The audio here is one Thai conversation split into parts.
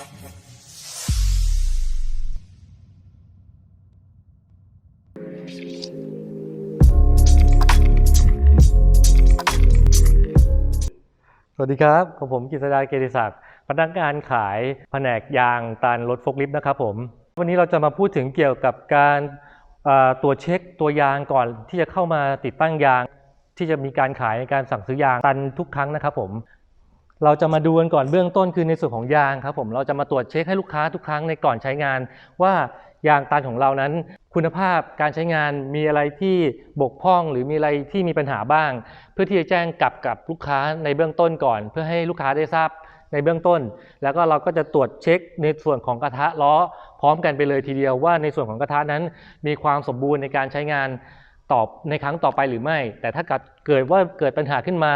สวัสดีครับกับผมกฤษดาเกติศักดิ์พนักงานขายแผนกยางตานรถฟกลิฟต์นะครับผม วันนี้เราจะมาพูดถึงเกี่ยวกับการตรวเช็คตัวยางก่อนที่จะเข้ามาติดตั้งยาง ที่จะมีการขายในการสั่งซื้อยางตันทุกครั้งนะครับผม เราจะมาดูกันก่อนเบื้องต้นคือในส่วนของยางครับผมเราจะมาตรวจเช็คให้ลูกค้าทุกครั้งในก่อนใช้งาน ว่ายางตันของเรานั้น คุณภาพการใช้งานมีอะไรที่บกพร่อง หรือมีอะไรที่มีปัญหาบ้าง เพื่อที่จะแจ้งกลับกับลูกค้าในเบื้องต้นก่อน เพื่อให้ลูกค้าได้ทราบในเบื้องต้น แล้วก็เราก็จะตรวจเช็คในส่วนของกระทะล้อ พร้อมกันไปเลยทีเดียวว่าในส่วนของกระทะนั้น มีความสมบูรณ์ในการใช้งาน ตอบในครั้งต่อไปหรือไม่ แต่ถ้าเกิดว่าเกิดปัญหาขึ้นมา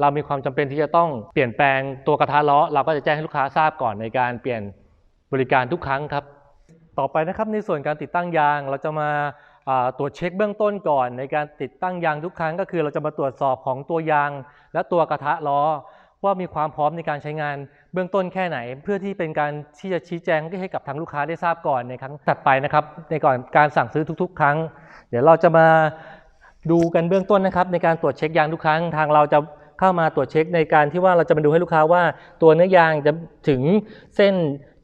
เรามีความจำเป็นที่จะต้องเปลี่ยนแปลงตัวกระทะล้อ เราก็จะแจ้งให้ลูกค้าทราบก่อนในการเปลี่ยนบริการทุกครั้งครับ ต่อไปนะครับในส่วนการติดตั้งยาง เราจะมาอ่าตรวจเช็คเบื้องต้นก่อน ในการติดตั้งยางทุกครั้งก็คือเราจะมาตรวจสอบของตัวยางและตัวกระทะล้อ ว่ามีความพร้อมในการใช้งานเบื้องต้นแค่ไหน เพื่อที่เป็นการที่จะชี้แจงให้กับทางลูกค้าได้ทราบก่อนในครั้งถัดไปนะครับ ในก่อนการสั่งซื้อทุก ๆ ครั้ง เดี๋ยวเราจะมาดูกันเบื้องต้นนะครับ ในการตรวจเช็คยางทุกครั้งทางเราจะเข้ามาตรวจเช็คในการที่ว่าเราจะมาดูให้ลูกค้าว่า ตัวเนื้อยางจะถึงเส้น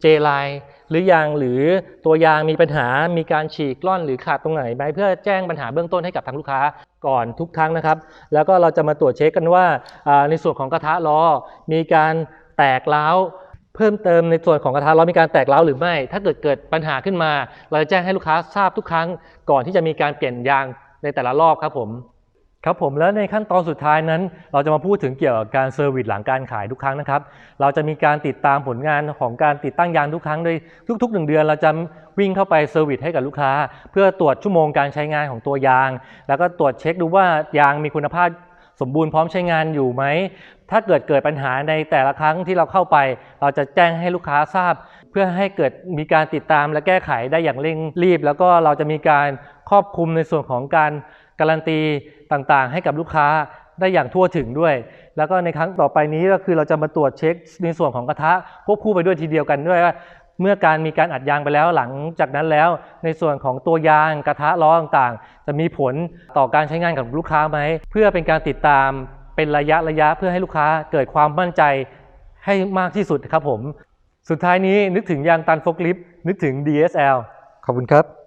เจไลน์หรือยังหรือตัวยางมีปัญหามีการฉีกล่อนหรือขาดตรงไหนไหมเพื่อแจ้งปัญหาเบื้องต้นให้กับทางลูกค้า ก่อนทุกครั้งนะครับ แล้วก็เราจะมาตรวจเช็คกันว่าในส่วนของกระทะล้อมีการแตกล้าวเพิ่มเติมในส่วนของกระทะล้อมีการแตกเล้าหรือไม่ ถ้าเกิดเกิดปัญหาขึ้นมา เราจะแจ้งให้ลูกค้าทราบทุกครั้งก่อนที่จะมีการเปลี่ยนยางในแต่ละรอบครับผม ครับผมแล้วในขั้นตอนสุดท้ายนั้น เราจะมาพูดถึงเกี่ยวกับการเซอร์วิสหลังการขายทุกครั้งนะครับ เราจะมีการติดตามผลงานของการติดตั้งยางทุกครั้งโดยทุกๆหนึ่งเดือน เราจะวิ่งเข้าไปเซอร์วิสให้กับลูกค้า เพื่อตรวจชั่วโมงการใช้งานของตัวยาง แล้วก็ตรวจเช็คดูว่ายางมีคุณภาพสมบูรณ์พร้อมใช้งานอยู่ไหม ถ้าเกิดเกิดปัญหาในแต่ละครั้งที่เราเข้าไป เราจะแจ้งให้ลูกค้าทราบ เพื่อให้เกิดมีการติดตามและแก้ไขได้อย่างเร่งรีบ แล้วก็เราจะมีการครอบคลุมในส่วนของการ การันตีต่างๆ ให้กับลูกค้าได้อย่างทั่วถึงด้วย แล้วก็ในครั้งต่อไปนี้ก็คือเราจะมาตรวจเช็คในส่วนของกระทะควบคู่ไปด้วยทีเดียวกันด้วยว่าเมื่อการมีการอัดยางไปแล้วหลังจากนั้นแล้ว ในส่วนของตัวยางกระทะล้อต่างๆ จะมีผลต่อการใช้งานกับลูกค้าไหม เพื่อเป็นการติดตามเป็นระยะระยะเพื่อให้ลูกค้าเกิดความมั่นใจให้มากที่สุดครับผม สุดท้ายนี้นึกถึงยางตันโฟกลิฟต์นึกถึง DSL ขอบคุณครับ